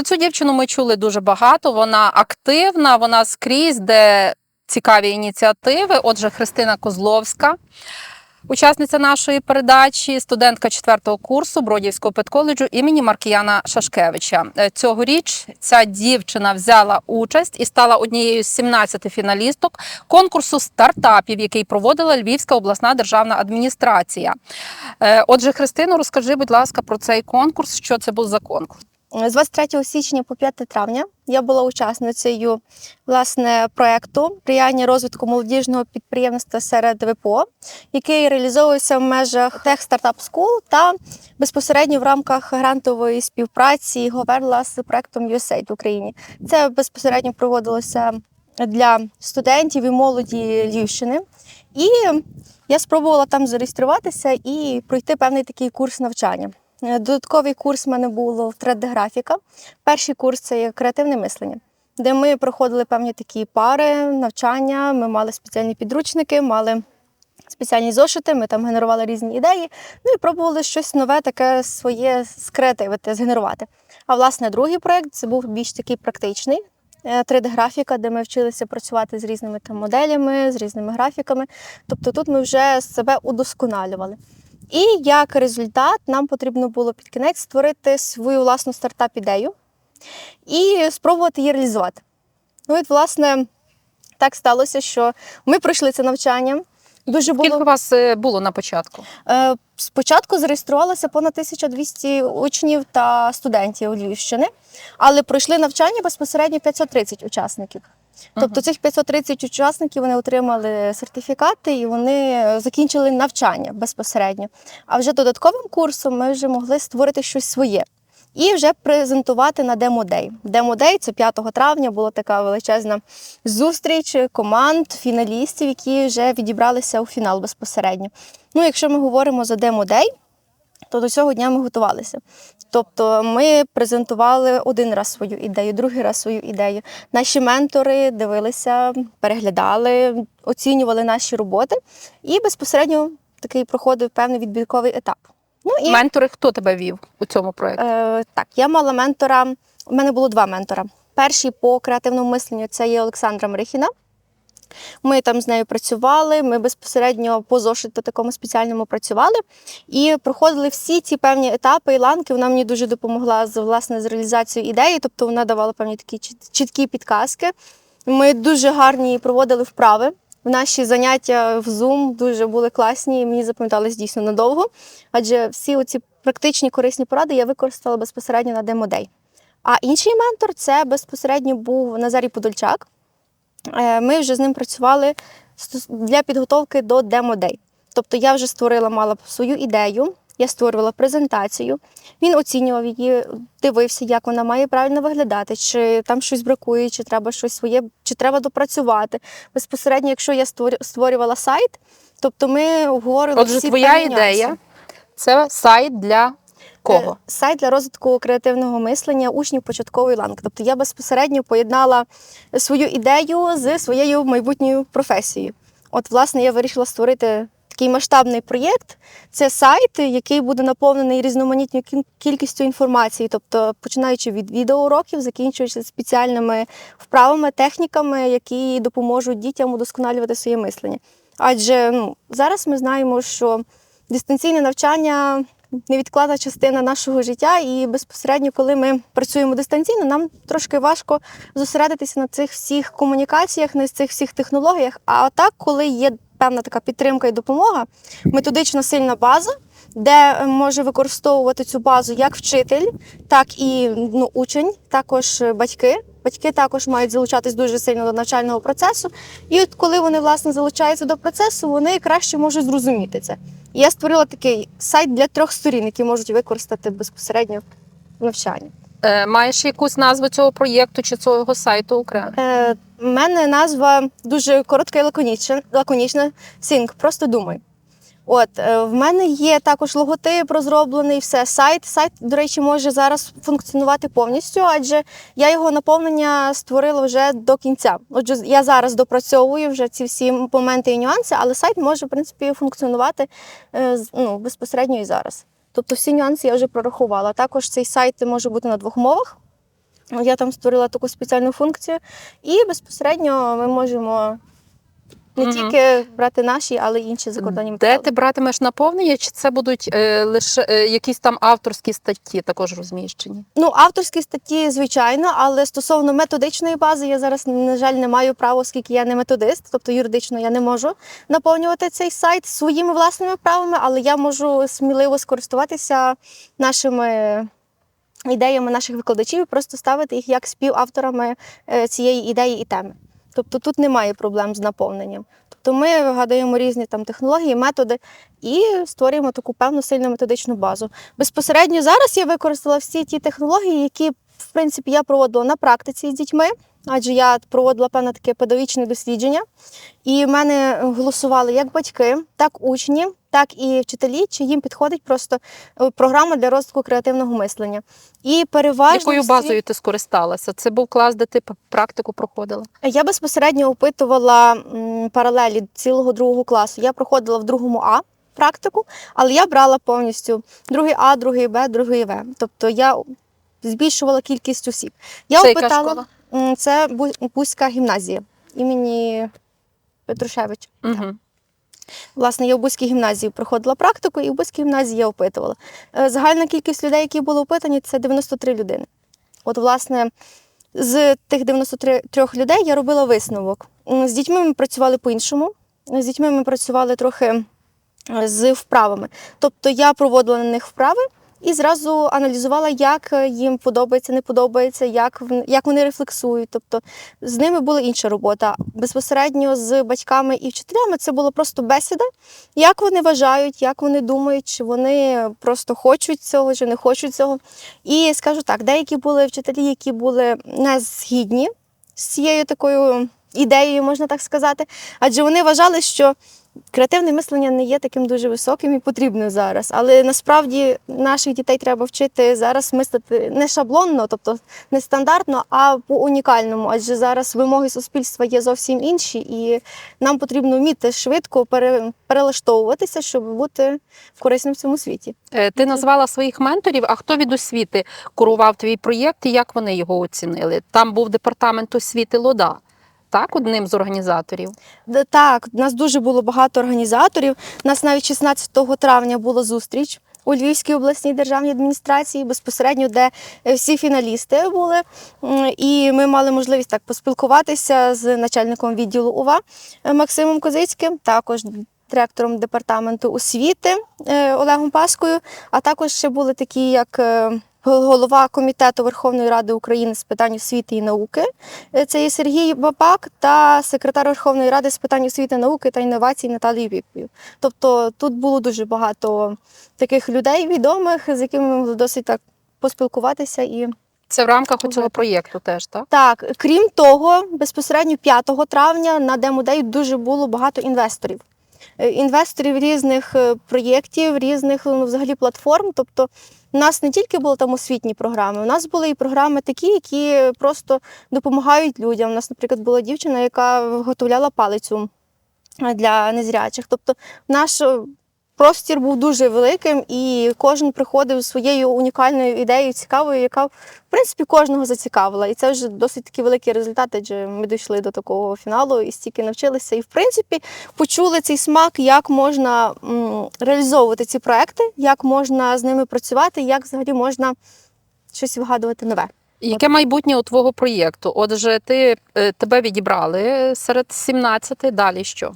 Про цю дівчину ми чули дуже багато. Вона активна, вона скрізь, де цікаві ініціативи. Отже, Христина Козловська, учасниця нашої передачі, студентка четвертого курсу Бродівського педколеджу імені Маркіяна Шашкевича. Е, Цьогоріч ця дівчина взяла участь і стала однією з 17 фіналісток конкурсу стартапів, який проводила Львівська обласна державна адміністрація. Е, Отже, Христино, розкажи, будь ласка, про цей конкурс. Що це був за конкурс? З 23 січня по 5 травня я була учасницею власне проекту сприяння розвитку молодіжного підприємництва серед ВПО, який реалізовується в межах Tech Startup School та безпосередньо в рамках грантової співпраці Говерла з проектом USAID в Україні. Це безпосередньо проводилося для студентів і молоді Львівщини. І я спробувала там зареєструватися і пройти певний такий курс навчання. Е, Додатковий курс в мене було 3D-графіка. Перший курс це креативне мислення, де ми проходили певні такі пари, навчання. Ми мали спеціальні підручники, мали спеціальні зошити, ми там генерували різні ідеї. Ну і пробували щось нове, таке своє скреативити, згенерувати. А власне, другий проєкт це був більш такий практичний. е, 3D-графіка, де ми вчилися працювати з різними там моделями, з різними графіками. Тобто тут ми вже себе удосконалювали. І як результат, нам потрібно було під кінець створити свою власну стартап-ідею і спробувати її реалізувати. Ну і, власне, так сталося, що ми пройшли це навчання. Дуже Скільки було вас е, було на початку? Е, Спочатку зареєструвалося понад 1200 учнів та студентів Львівщини, але пройшли навчання безпосередньо 530 учасників. Тобто цих 530 учасників вони отримали сертифікати і вони закінчили навчання безпосередньо. А вже додатковим курсом ми вже могли створити щось своє і вже презентувати на демо-дей. Демо-дей це 5 травня була така величезна зустріч команд, фіналістів, які вже відібралися у фінал безпосередньо. Ну, якщо ми говоримо за демо-дей, то до цього дня ми готувалися. Тобто ми презентували один раз свою ідею, другий раз свою ідею. Наші ментори дивилися, переглядали, оцінювали наші роботи, і безпосередньо такий проходив певний відбірковий етап. Ну і Ментори, хто тебе вів у цьому проєкті? Е, так, я мала ментора. У мене було два ментора. Перший по креативному мисленню це є Олександра Марихіна. Ми там з нею працювали, ми безпосередньо по зошиту такому спеціальному працювали і проходили всі ці певні етапи і ланки. Вона мені дуже допомогла з власне з реалізацією ідеї, тобто вона давала певні такі чіткі підказки. Ми дуже гарні проводили вправи. Наші заняття в Zoom дуже були класні, і мені запам'ятались дійсно надовго. Адже всі оці практичні корисні поради я використала безпосередньо на демодей. А інший ментор це безпосередньо був Назарій Подольчак. Е, Ми вже з ним працювали для підготовки до демодей. Тобто я вже створила мала свою ідею, я створювала презентацію. Він оцінював її, дивився, як вона має правильно виглядати, чи там щось бракує, чи треба щось своє, чи треба допрацювати. Безпосередньо, якщо я створювала сайт, тобто ми обговорили Отже, всі твоя ідея це сайт для кого? Е, Сайт для розвитку креативного мислення учнів початкової ланки. Тобто я безпосередньо поєднала свою ідею з своєю майбутньою професією. От, власне, я вирішила створити такий масштабний проєкт. Це сайт, який буде наповнений різноманітною кількістю інформації, тобто починаючи від відеоуроків, закінчуючи спеціальними вправами, техніками, які допоможуть дітям удосконалювати своє мислення. Адже ну, зараз ми знаємо, що дистанційне навчання невідкладна частина нашого життя, і безпосередньо, коли ми працюємо дистанційно, нам трошки важко зосередитися на цих всіх комунікаціях, на цих всіх технологіях. А так, коли є певна така підтримка і допомога, методично сильна база. Де е, може використовувати цю базу як вчитель, так і ну, учень, також е, батьки. Батьки також мають залучатись дуже сильно до навчального процесу. І от коли вони власне залучаються до процесу, вони краще можуть зрозуміти це. Я створила такий сайт для трьох сторін, які можуть використати безпосередньо в навчанні. Е, Маєш якусь назву цього проєкту чи цього сайту окремо? Е, в мене назва дуже коротка і лаконічна, лаконічна Think, просто думай. От е, в мене є також логотип розроблений, все сайт. Сайт, до речі, може зараз функціонувати повністю, адже я його наповнення створила вже до кінця. Отже, я зараз допрацьовую вже ці всі моменти і нюанси, але сайт може в принципі функціонувати е, ну, безпосередньо і зараз. Тобто всі нюанси я вже прорахувала. Також цей сайт може бути на двох мовах. Я там створила таку спеціальну функцію, і безпосередньо ми можемо не Мгм. тільки брати наші, але й інші закордонні Де ти братимеш наповнення, чи це будуть е, лише е, якісь там авторські статті також розміщені? Ну, авторські статті, звичайно, але стосовно методичної бази, я зараз, на жаль, не маю права, оскільки я не методист, тобто юридично я не можу наповнювати цей сайт своїми власними правами, але я можу сміливо скористуватися нашими ідеями наших викладачів і просто ставити їх як співавторами е, цієї ідеї і теми. Тобто тут немає проблем з наповненням. Тобто ми вигадуємо різні там технології, методи і створюємо таку певну сильну методичну базу. Безпосередньо зараз я використала всі ті технології, які в принципі я проводила на практиці з дітьми, адже я проводила певне таке педагогічне дослідження. І в мене голосували як батьки, так учні, так і вчителі, чи їм підходить просто е, програма для розвитку креативного мислення. І переважно Якою базою ти скористалася? Це був клас, де ти практику проходила? Я безпосередньо опитувала паралелі цілого другого класу. Я проходила в другому А практику, але я брала повністю другий А, другий Б, другий В. Тобто я збільшувала кількість осіб. Я Це яка опитала школа? Це Бу- Бузька гімназія імені Петрушевича. Угу. Власне, я в Бузькій гімназії проходила практику, і в Бузькій гімназії я опитувала. Е, Загальна кількість людей, які були опитані, це 93 людини. От, власне, з тих 93 людей я робила висновок. З дітьми ми працювали по-іншому. З дітьми ми працювали трохи е, з вправами. Тобто я проводила на них вправи і зразу аналізувала, як е, їм подобається, не подобається, як, як вони рефлексують. Тобто з ними була інша робота. Безпосередньо з батьками і вчителями це була просто бесіда, як вони вважають, як вони думають, чи вони просто хочуть цього, чи не хочуть цього. І скажу так, деякі були вчителі, які були не згідні з цією такою ідеєю, можна так сказати, адже вони вважали, що креативне мислення не є таким дуже високим і потрібним зараз. Але насправді наших дітей треба вчити зараз мислити не шаблонно, тобто не стандартно, а по унікальному. Адже зараз вимоги суспільства є зовсім інші, і нам потрібно вміти швидко пере- перелаштовуватися, щоб бути корисним в цьому світі. Е, Ти назвала своїх менторів, а хто від освіти курував твій проєкт і як вони його оцінили? Там був департамент освіти Лода, так, одним з організаторів. Так, у нас дуже було багато організаторів. У нас навіть 16 травня була зустріч у Львівській обласній державній адміністрації, безпосередньо, де е, всі фіналісти були. І ми мали можливість так поспілкуватися з начальником відділу УВА е, Максимом Козицьким, також директором департаменту освіти е, Олегом Паскою. А також ще були такі, як голова комітету Верховної Ради України з питань освіти і науки. Е, Це є Сергій Бабак та секретар Верховної Ради з питань освіти, науки та інновацій Наталії Віпою. Тобто тут було дуже багато таких людей відомих, з якими ми могли досить так поспілкуватися. І Це в рамках цього проєкту теж, так? так, крім того, безпосередньо 5 травня на демодеї дуже було багато інвесторів. Е, Інвесторів різних е, проєктів, різних ну, взагалі платформ. Тобто, у нас не тільки були там освітні програми, у нас були і програми такі, які просто допомагають людям. У нас, наприклад, була дівчина, яка виготовляла палицю е, для незрячих. Тобто, наш простір був дуже великим, і кожен приходив своєю унікальною ідеєю, цікавою, яка в принципі кожного зацікавила. І це вже досить такі великі результати, адже ми дійшли до такого фіналу і стільки навчилися. І в принципі почули цей смак, як можна реалізовувати ці проекти, як можна з ними працювати, як взагалі можна щось вигадувати нове. Яке майбутнє у твого проєкту? Отже, ти е, тебе відібрали серед 17, далі що?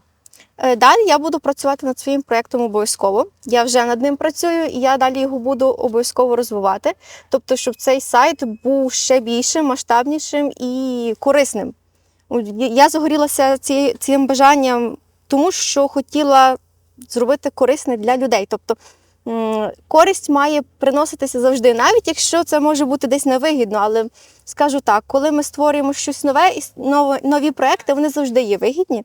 Е, Далі я буду працювати над своїм проєктом обов'язково. Я вже над ним працюю, і я далі його буду обов'язково розвивати. Тобто, щоб цей сайт був ще більшим, масштабнішим і корисним. Я- загорілася цим бажанням, тому що хотіла зробити корисне для людей. Тобто користь має приноситися завжди, навіть якщо це може бути десь невигідно. Але скажу так, коли ми створюємо щось нове і нові проекти, вони завжди є вигідні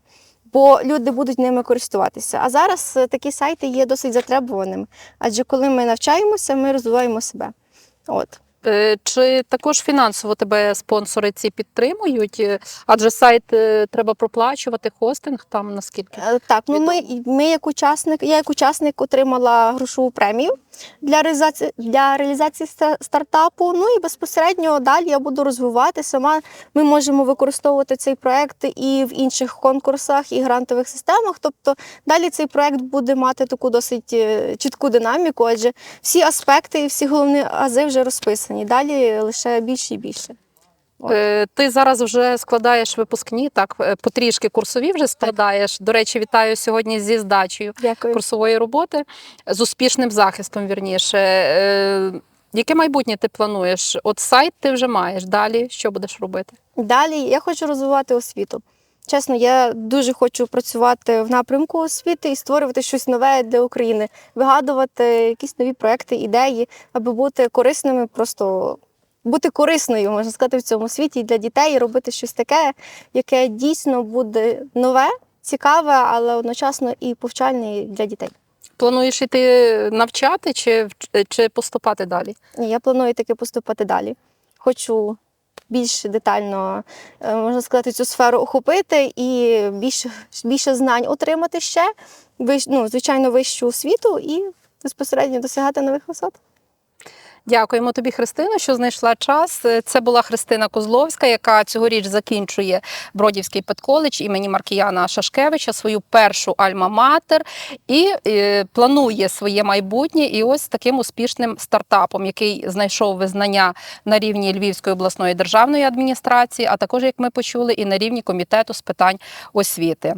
бо люди будуть ними користуватися. А зараз е, такі сайти є досить затребуваними. Адже коли ми навчаємося, ми розвиваємо себе. От. Е, Чи також фінансово тебе спонсори ці підтримують? Е, Адже сайт е, треба проплачувати, хостинг там наскільки? Так, ну ми, ми як учасник, я як учасник отримала грошову премію для реалізації для реалізації ста- стартапу. Ну і безпосередньо далі я буду розвивати сама. Ми можемо використовувати цей проект і в інших конкурсах, і грантових системах. Тобто далі цей проект буде мати таку досить чітку динаміку, адже всі аспекти і всі головні ази вже розписані. Далі лише більше і більше. От. Е, Ти зараз вже складаєш випускні, так е, потрішки курсові вже складаєш. До речі, вітаю сьогодні зі здачею Дякую. курсової роботи з успішним захистом. Вірніше. Е, Яке майбутнє ти плануєш? От сайт ти вже маєш. Далі що будеш робити? Далі я хочу розвивати освіту. Чесно, я дуже хочу працювати в напрямку освіти і створювати щось нове для України, вигадувати якісь нові проекти, ідеї, аби бути корисними, просто бути корисною, можна сказати, в цьому світі і для дітей, і робити щось таке, яке дійсно буде нове, цікаве, але одночасно і повчальне для дітей. Плануєш іти навчати чи, чи поступати далі? Ні, Я планую таки поступати далі. Хочу більш детально, е, можна сказати, цю сферу охопити і більше, більше знань отримати ще, ну, звичайно, вищу освіту і безпосередньо досягати нових висот. Дякуємо тобі, Христина, що знайшла час. Е, Це була Христина Козловська, яка цьогоріч закінчує Бродівський педколедж імені Маркіяна Шашкевича, свою першу альма-матер і е, планує своє майбутнє. І ось таким успішним стартапом, який знайшов визнання на рівні Львівської обласної державної адміністрації, а також, як ми почули, і на рівні комітету з питань освіти.